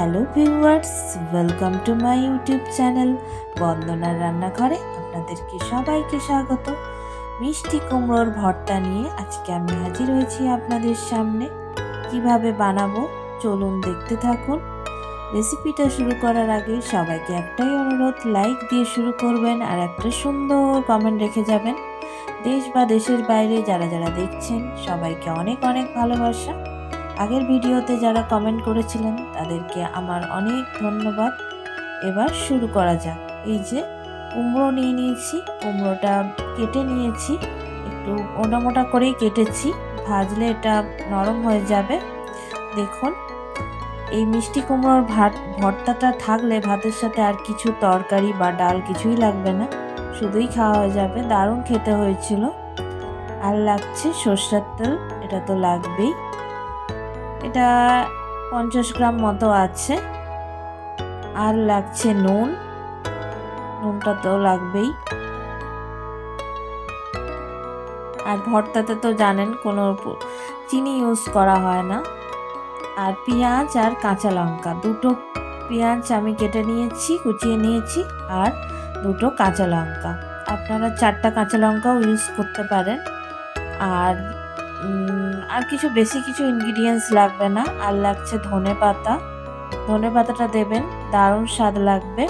Hello viewers welcome to my YouTube channel বন্দনার রান্নাঘরে আপনাদেরকে সবাইকে স্বাগত। মিষ্টি কুমড়োর ভর্তা নিয়ে আজকে আমি হাজির হয়েছি আপনাদের সামনে। কীভাবে বানাবো? চলুন দেখতে থাকুন। রেসিপিটা শুরু করার আগে সবাইকে একটাই অনুরোধ লাইক দিয়ে শুরু করবেন আর একটা সুন্দর কমেন্ট রেখে যাবেন। দেশ বা দেশের বাইরে যারা যারা দেখছেন, সবাইকে অনেক অনেক ভালোবাসা। আগের ভিডিওতে যারা কমেন্ট করেছিলেন, তাদেরকে আমার অনেক ধন্যবাদ। এবার শুরু করা যাক। এই যে, কুমড়ো নিয়ে নিয়েছি, কুমড়োটা কেটে নিয়েছি। একটু মোটা মোটা করেই কেটেছি। ভাজলে এটা নরম হয়ে যাবে। দেখুন, এই মিষ্টি কুমড়োর ভাত, ভর্তাটা থাকলে ভাতের সাথে আর কিছু তরকারি বা ডাল কিছুই লাগবে না। শুধুই খাওয়া হয়ে যাবে। দারুণ খেতে হয়েছিল। আর লাগছে সর্ষের তেল, এটা তো লাগবেই। এটা পঞ্চাশ গ্রাম মতো আছে। আর লাগছে নুন। নুনটা তো লাগবেই। আর ভর্তাতে তো জানেন কোনো চিনি ইউজ করা হয় না। আর পেঁয়াজ আর কাঁচা লঙ্কা। দুটো পেঁয়াজ আমি কেটে নিয়েছি, কুচিয়ে নিয়েছি, আর দুটো কাঁচা লঙ্কা। আপনারা চারটা কাঁচা লঙ্কাও ইউজ করতে পারেন। আর আর কিছু বেশি কিছু ইনগ্রিডিয়েন্টস লাগবে না, আর লাগছে ধনে পাতা। ধনে পাতাটা দেবেন, দারুণ স্বাদ লাগবে।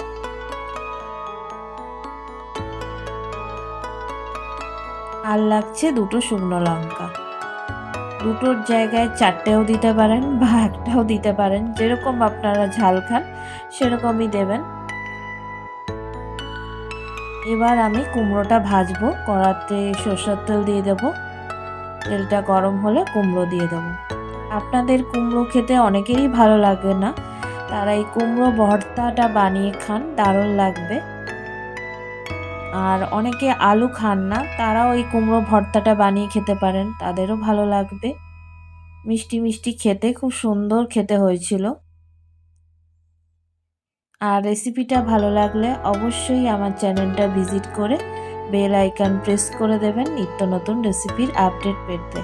আর লাগছে দুটো শুকনো লঙ্কা। দুটোর জায়গায় চারটেও দিতে পারেন বা একটাও দিতে পারেন, যেরকম আপনারা ঝাল খান, সেরকমই দেবেন। এবার আমি কুমড়োটা ভাজবো, কড়াতে সরষের তেল দিয়ে দেবো। তেলটা গরম হলে কুমড়ো দিয়ে দেবো। আপনাদের কুমড়ো খেতে অনেকেরই ভালো লাগবে না। তারা এই কুমড়ো ভর্তাটা বানিয়ে খান, দারুণ লাগবে। আর অনেকে আলু খান না, তারাও এই কুমড়ো ভর্তাটা বানিয়ে খেতে পারেন, তাদেরও ভালো লাগবে। মিষ্টি মিষ্টি খেতে, খুব সুন্দর খেতে হয়েছিল। আর রেসিপিটা ভালো লাগলে অবশ্যই আমার চ্যানেলটা ভিজিট করে বেল আইকন প্রেস করে দেবেন নিত্য নতুন রেসিপির আপডেট পেতে।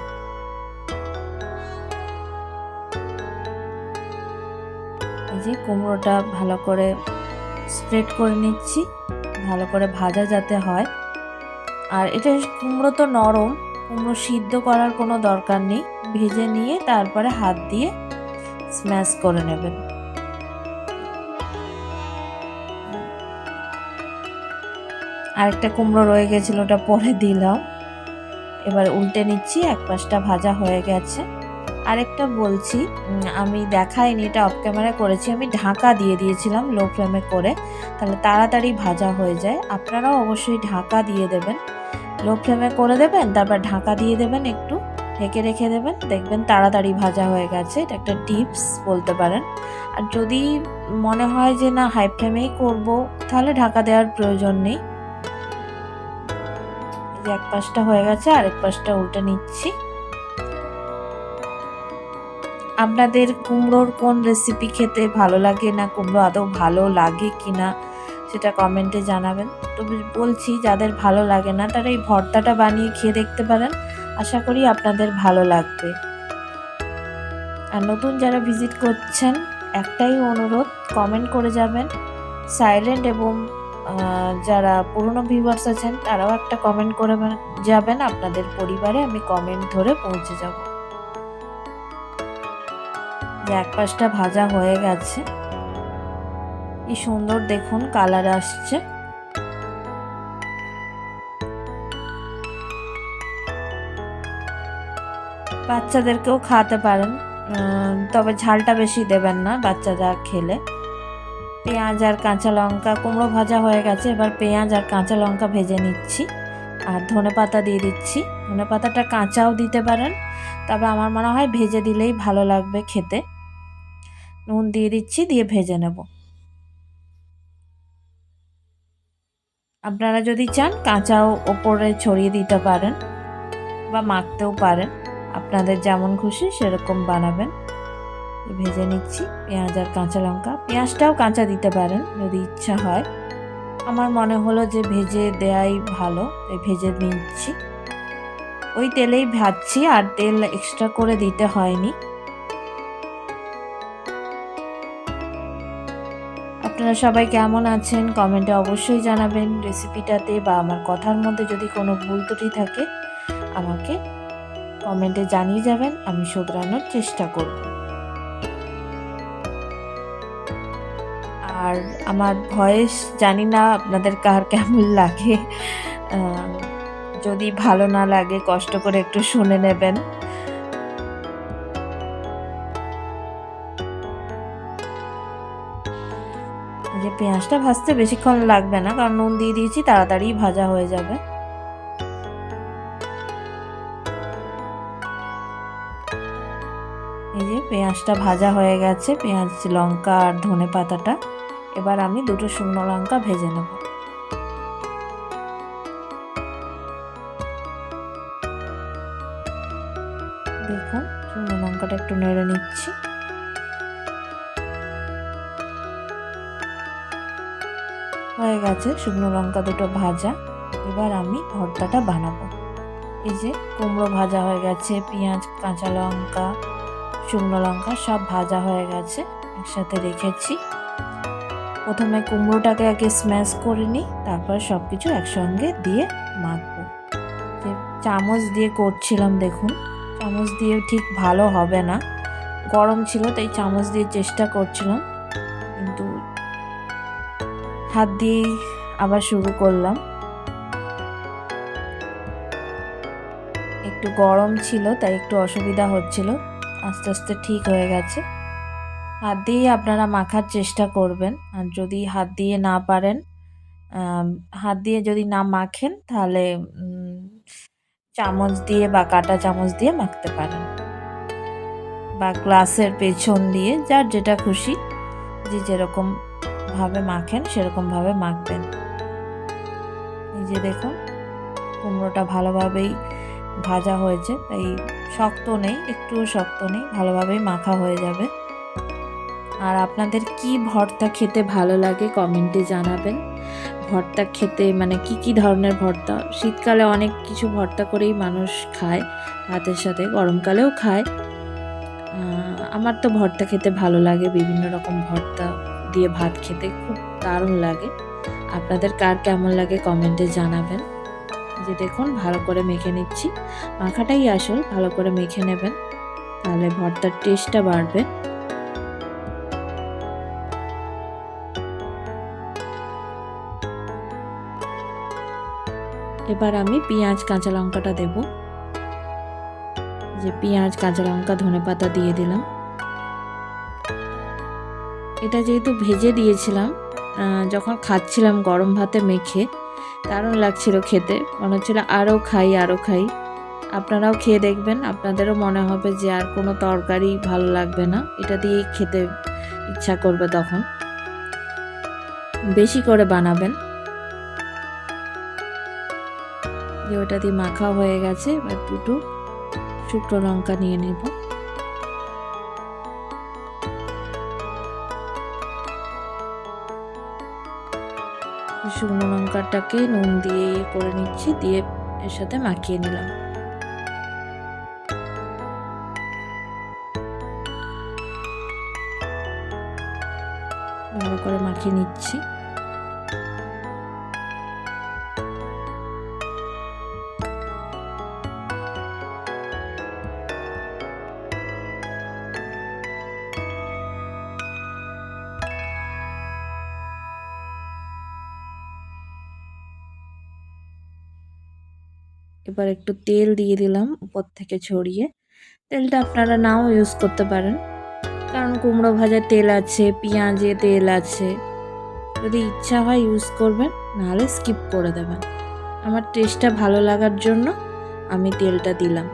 এই যে কুমড়োটা ভালো করে স্প্রেড করে নিচ্ছি, ভালো করে ভাজা যাতে হয়। আর এটা কুমড়ো তো নরম, কুমড়ো সিদ্ধ করার কোনো দরকার নেই। ভেজে নিয়ে তারপরে হাত দিয়ে স্ম্যাশ করে নেবেন। আরেকটা কুমড়ো রয়ে গেছিল, ওটা পরে দিলাম। এবার উল্টে নিচ্ছি, এক পাশটা ভাজা হয়ে গেছে। আরেকটা বলছি আমি দেখাইনি, এটা অফ ক্যামেরা করেছি, আমি ঢাকা দিয়ে দিয়েছিলাম লো ফ্লেমে করে। তাহলে তাড়াতাড়ি ভাজা হয়ে যায়। আপনারাও অবশ্যই ঢাকা দিয়ে দেবেন। লো ফ্লেমে করে দেবেন, তারপর ঢাকা দিয়ে দেবেন একটু, ঢেকে রেখে দেবেন। দেখবেন তাড়াতাড়ি ভাজা হয়ে গেছে, এটা একটা টিপস বলতে পারেন। আর যদি মনে হয় যে না হাই ফ্লেমেই করব, তাহলে ঢাকা দেওয়ার প্রয়োজন নেই। এক পাশটা হয়ে গেছে, আরেক পাশটা উল্টে নিচ্ছি। আপনাদের কুমড়োর কোন রেসিপি খেতে ভালো লাগে না, কুমড়ো আদৌ ভালো লাগে কি না সেটা কমেন্টে জানাবেন। তো বলছি, যাদের ভালো লাগে না, তারা এই ভর্তাটা বানিয়ে খেয়ে দেখতে পারেন। আশা করি আপনাদের ভালো লাগবে। আর নতুন যারা ভিজিট করছেন, একটাই অনুরোধ কমেন্ট করে যাবেন। সাইলেন্ট এবং যারা পুরনো ভিউয়ার্স আছেন, তারাও একটা কমেন্ট করে যাবেন আপনাদের পরিবারে, আমি কমেন্ট ধরে পৌঁছে যাব। এক পাশটা ভাজা হয়ে গেছে। কি সুন্দর দেখুন কালার আসছে। বাচ্চাদেরকেও খাওয়াতে পারেন। তবে ঝালটা বেশি দেবেন না, বাচ্চারা খেলে। পেঁয়াজ আর কাঁচা লঙ্কা, কুমড়ো ভাজা হয়ে গেছে, এবার পেঁয়াজ আর কাঁচা লঙ্কা ভেজে নিচ্ছি। আর ধনে পাতা দিয়ে দিচ্ছি। ধনে পাতাটা কাঁচাও দিতে পারেন, তবে আমার মনে হয় ভেজে দিলেই ভালো লাগবে খেতে। নুন দিয়ে দিচ্ছি, দিয়ে ভেজে নেব। আপনারা যদি চান কাঁচাও ওপরে ছড়িয়ে দিতে পারেন বা মাখতেও পারেন। আপনাদের যেমন খুশি সেরকম বানাবেন। ভেজে নিচ্ছি। পেঁয়াজ আর কাঁচা লঙ্কা। পেঁয়াজটাও কাঁচা দিতে পারেন যদি ইচ্ছা হয়। আমার মনে হলো যে ভেজে দেয়াই ভালো, তাই ভেজে নিচ্ছি। ওই তেলেই ভাজছি আর তেল এক্সট্রা করে দিতে হয়নি। আপনারা সবাই কেমন আছেন? কমেন্টে অবশ্যই জানাবেন রেসিপিটাতে বা আমার কথার মধ্যে যদি কোনো ভুল ত্রুটি থাকে, আমাকে কমেন্টে জানিয়ে যাবেন। আমি শোধরানোর চেষ্টা করব। আর আমার ভয়েস জানি না আপনাদের কার কেমন লাগে। যদি ভালো না লাগে, কষ্ট করে একটু শুনে নেবেন। যে পেঁয়াজটা ভাজতে বেশিক্ষণ লাগবে না, কারণ নুন দিয়ে দিয়েছি, তাড়াতাড়ি ভাজা হয়ে যাবে। এই যে পেঁয়াজটা ভাজা হয়ে গেছে, পেঁয়াজ, লঙ্কা আর ধনে পাতাটা। এবার আমি দুটো শুকনো লঙ্কা ভেজে নেব। দেখুন, শুকনো লঙ্কাটা একটু নেড়ে নিচ্ছি। হয়ে গেছে, শুকনো লঙ্কা দুটো ভাজা। এবার আমি ভর্তাটা বানাবো। এই যে, কুমড়ো ভাজা হয়ে গেছে, পেঁয়াজ, কাঁচা লঙ্কা, শুকনো লঙ্কা সব ভাজা হয়ে গেছে, একসাথে রেখেছি। প্রথমে কুমড়োটাকে আগে স্ম্যাশ করে নিই, তারপর সব কিছু একসঙ্গে দিয়ে মাখবো। যে চামচ দিয়ে করছিলাম, দেখুন, চামচ দিয়ে ঠিক ভালো হবে না। গরম ছিল, তাই চামচ দিয়ে চেষ্টা করছিলাম, কিন্তু হাত দিয়েই আবার শুরু করলাম। একটু গরম ছিল, তাই একটু অসুবিধা হচ্ছিল, আস্তে আস্তে ঠিক হয়ে গেছে। হাত দিয়ে আপনারা মাখার চেষ্টা করবেন। আর যদি হাত দিয়ে না পারেন হাত দিয়ে যদি না মাখেন, তাহলে চামচ দিয়ে বা কাটা চামচ দিয়ে মাখতে পারেন। বা গ্লাসের পেছন দিয়ে, যার যেটা খুশি, যে যেরকম ভাবে মাখেন সেরকমভাবে মাখবেন। এই যে দেখুন, কুমড়োটা ভালোভাবেই ভাজা হয়েছে। তাই শক্ত নেই, একটুও শক্ত নেই, ভালোভাবেই মাখা হয়ে যাবে। আর আপনাদের কি ভর্তা খেতে ভালো লাগে কমেন্টে জানাবেন। ভর্তা খেতে মানে কি কি ধরনের ভর্তা? শীতকালে অনেক কিছু ভর্তা করেই মানুষ খায়, ভাতের সাথে, গরমকালেও খায়। আমার তো ভর্তা খেতে ভালো লাগে, বিভিন্ন রকম ভর্তা দিয়ে ভাত খেতে খুব দারুণ লাগে। আপনাদের কার কেমন লাগে কমেন্টে জানাবেন। যে দেখুন, ভালো করে মেখে নিচ্ছি। মাখাটাই আসল, ভালো করে মেখে নেবেন। তাহলে ভর্তার টেস্টটা বাড়বে। এবার আমি পেঁয়াজ, কাঁচা লঙ্কাটা দেব। যে পেঁয়াজ, কাঁচা লঙ্কা, ধনে পাতা দিয়ে দিলাম। এটা যেহেতু ভেজে দিয়েছিলাম যখন খাচ্ছিলাম গরম ভাতে মেখে, দারুণ লাগছিল খেতে। মনে হচ্ছিল আরও খাই আরও খাই। আপনারাও খেয়ে দেখবেন, আপনাদেরও মনে হবে যে আর কোনো তরকারি ভালো লাগবে না। এটা দিয়েই খেতে ইচ্ছা করবে তখন। বেশি করে বানাবেন। যে ওটা দিয়ে মাখা হয়ে গেছে, এবার দুটো শুকনো লঙ্কা নিয়ে নেব। শুকনো লঙ্কাটাকে নুন দিয়ে করে নিচ্ছি, দিয়ে এর সাথে মাখিয়ে নিলাম। ভালো করে মাখিয়ে নিচ্ছি। এবার একটু তেল দিয়ে দিলাম উপর থেকে ছড়িয়ে। তেলটা আপনারা নাও ইউজ করতে পারেন। কারণ কুমড়ো ভাজার তেল আছে পেঁয়াজে তেল আছে। যদি ইচ্ছা হয় ইউজ করবেন, নাহলে স্কিপ করে দেবেন। আমার টেস্টটা ভালো লাগার জন্য আমি তেলটা দিলাম।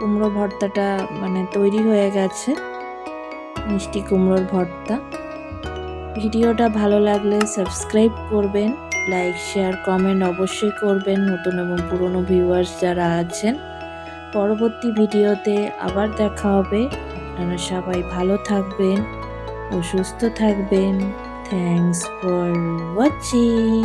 কুমড়ো ভর্তাটা মানে তৈরি হয়ে গেছে। মিষ্টি কুমড়োর ভর্তা। ভিডিওটা ভালো লাগলে সাবস্ক্রাইব করবেন, লাইক, শেয়ার, কমেন্ট অবশ্যই করবেন নতুন এবং পুরনো ভিউয়ার্স যারা আছেন। পরবর্তী ভিডিওতে আবার দেখা হবে। আপনারা সবাই ভালো থাকবেন ও সুস্থ থাকবেন। Thanks for watching